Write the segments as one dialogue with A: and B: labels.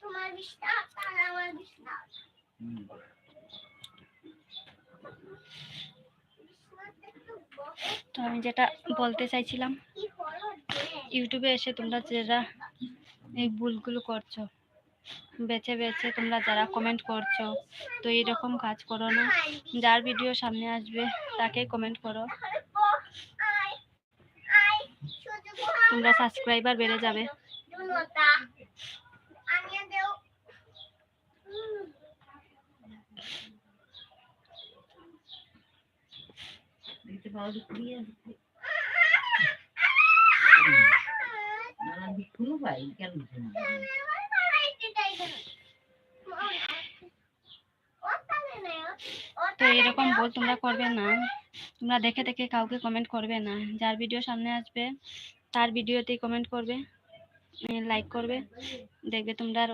A: তোমার আর আমার
B: তো আমি যেটা বলতে চাইছিলাম ইউটিউবে এসে তোমরা যারা এই ভুলগুলো করছ বেছে বেছে তোমরা যারা কমেন্ট করছ, তো এইরকম কাজ করো না। যার ভিডিও সামনে আসবে তাকে কমেন্ট করো। তোমরা সাবস্ক্রাইবার বেড়ে যাবে।
C: কেন
B: তো এরকম বল তোমরা করবে না। তোমরা দেখে দেখে কাউকে কমেন্ট করবে না। যার ভিডিও সামনে আসবে, তার ভিডিওতেই কমেন্ট করবে লাইক করবে। দেখবে তোমরা আর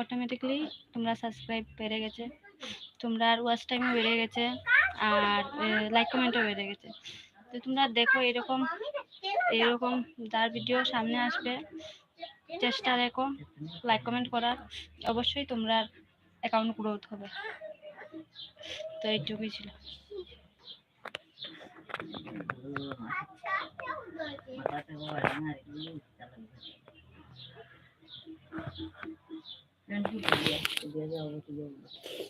B: অটোমেটিকলি তোমরা সাবস্ক্রাইব বেড়ে গেছে। তোমরা আর ওয়াচ টাইমও বেড়ে গেছে, আর লাইক কমেন্টও বেড়ে গেছে। তো তোমরা দেখো এরকম এরকম যার ভিডিও সামনে আসবে, চেষ্টা রেখো লাইক কমেন্ট করার। অবশ্যই তোমরা অ্যাকাউন্ট গ্রোথ হবে। তো এইটুকুই ছিল
A: আচ্ছা কেউ